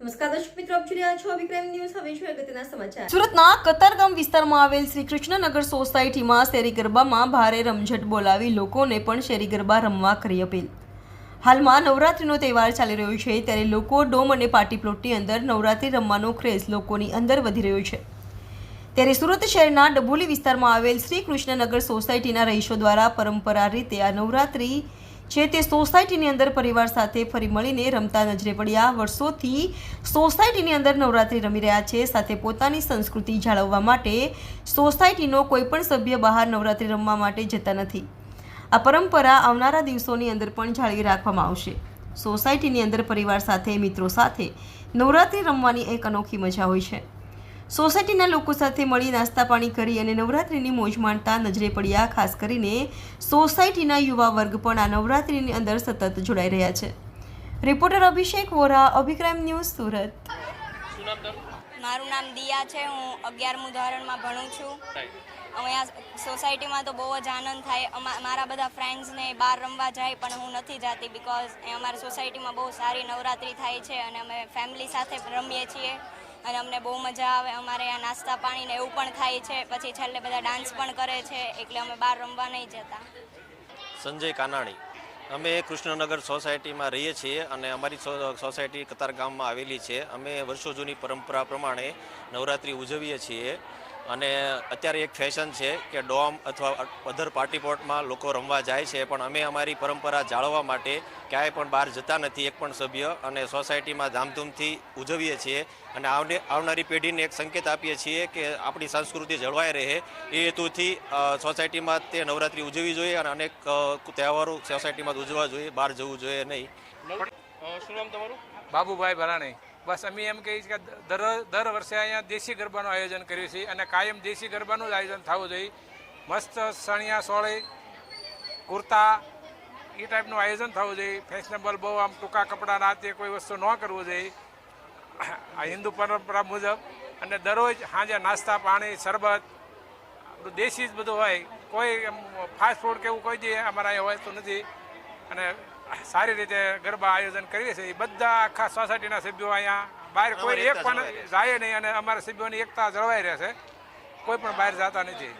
નમસ્કાર તહેવાર ચાલી રહ્યો છે, ત્યારે લોકો ડોમ અને પાર્ટી પ્લોટની અંદર નવરાત્રી રમવાનો ક્રેઝ લોકોની અંદર વધી રહ્યો છે. ત્યારે સુરત શહેરના ડભોલી વિસ્તારમાં આવેલ શ્રી કૃષ્ણનગર સોસાયટીના રહીશો દ્વારા પરંપરા રીતે આ નવરાત્રી છે તે સોસાયટીની અંદર પરિવાર સાથે ફરી મળીને રમતા નજરે પડ્યા. વર્ષોથી સોસાયટીની અંદર નવરાત્રી રમી રહ્યા છે. સાથે પોતાની સંસ્કૃતિ જાળવવા માટે સોસાયટીનો કોઈપણ સભ્ય બહાર નવરાત્રી રમવા માટે જતા નથી. આ પરંપરા આવનારા દિવસોની અંદર પણ જાળવી રાખવામાં આવશે. સોસાયટીની અંદર પરિવાર સાથે, મિત્રો સાથે નવરાત્રી રમવાની એક અનોખી મજા હોય છે. સોસાયટીના લોકો સાથે મળી નાસ્તા પાણી કરી અને નવરાત્રિની મોજ માણતા નજરે પડ્યા ખાસ કરીને સોસાયટીના યુવા વર્ગ પણ આ નવરાત્રિની અંદર સતત જોડાઈ રહ્યા છે. રિપોર્ટર અભિષેક વોરા અભિક્રાઇમ ન્યૂઝ સુરત. મારું નામ દિયા છે હું અગિયારમું ધોરણમાં ભણું છું. અહીંયા સોસાયટીમાં તો બહુ જ આનંદ થાય. અમા- મારા બધા ફ્રેન્ડ્સને બહાર રમવા જાય પણ હું નથી જાતી બિકોઝ અમારી સોસાયટીમાં બહુ સારી નવરાત્રિ થાય છે અને અમે ફેમિલી સાથે રમીએ છીએ. અને અમને બહુ મજા આવે. અમારે અહીંયા નાસ્તા પાણી ને એવું પણ થાય છે. પછી છેલ્લે બધા ડાન્સ પણ કરે છે. એટલે અમે બહાર રમવા નહીં જતા. સંજય કાનાણી. અમે કૃષ્ણનગર સોસાયટીમાં રહીએ છીએ અને અમારી સોસાયટી સોસાયટી કતારગામમાં આવેલી છે. અમે વર્ષો જૂની પરંપરા પ્રમાણે નવરાત્રિ ઉજવીએ છીએ. અને અત્યારે એક ફેશન છે કે ડોમ અથવા અધર પાર્ટી પ્લોટમાં લોકો રમવા જાય છે પણ અમે અમારી પરંપરા જાળવવા માટે ક્યાંય પણ બહાર જતા નથી એક પણ સભ્ય અને સોસાયટીમાં ધામધૂમથી ઉજવીએ છીએ અને આવને આવનારી પેઢીને એક સંકેત આપીએ છીએ કે આપણી સંસ્કૃતિ જળવાઈ રહે. એ હેતુથી સોસાયટીમાં તે નવરાત્રિ ઉજવવી જોઈએ અને અનેક તહેવારો સોસાયટીમાં ઉજવવા જોઈએ બહાર જવું જોઈએ નહીં. શું નામ તમારું? બાબુભાઈ ભરાણી. બસ અમે એમ કહીએ છીએ કે દર દર વર્ષે અહીંયા દેશી ગરબાનું આયોજન કર્યું છે અને કાયમ દેશી ગરબાનું જ આયોજન થવું જોઈએ. મસ્ત સણિયા, સોળી, કુર્તા એ ટાઈપનું આયોજન થવું જોઈએ. ફેશનેબલ બહુ આમ ટૂંકા કપડાં ના તે કોઈ વસ્તુ ન કરવું જોઈએ. આ હિન્દુ પરંપરા મુજબ અને દરરોજ સાંજે નાસ્તા, પાણી, શરબત દેશી જ બધું હોય. કોઈ ફાસ્ટ ફૂડ કે એવું કોઈ જે અમારા અહીંયા હોય તો નથી. અને સારી રીતે ગરબા આયોજન કરીએ છીએ બધા આખા સોસાયટીના સભ્યો અહીંયા બહાર કોઈ એક પણ જાય નહીં અને અમારા સભ્યોની એકતા જળવાઈ રહેશે કોઈ પણ બહાર જતા નથી.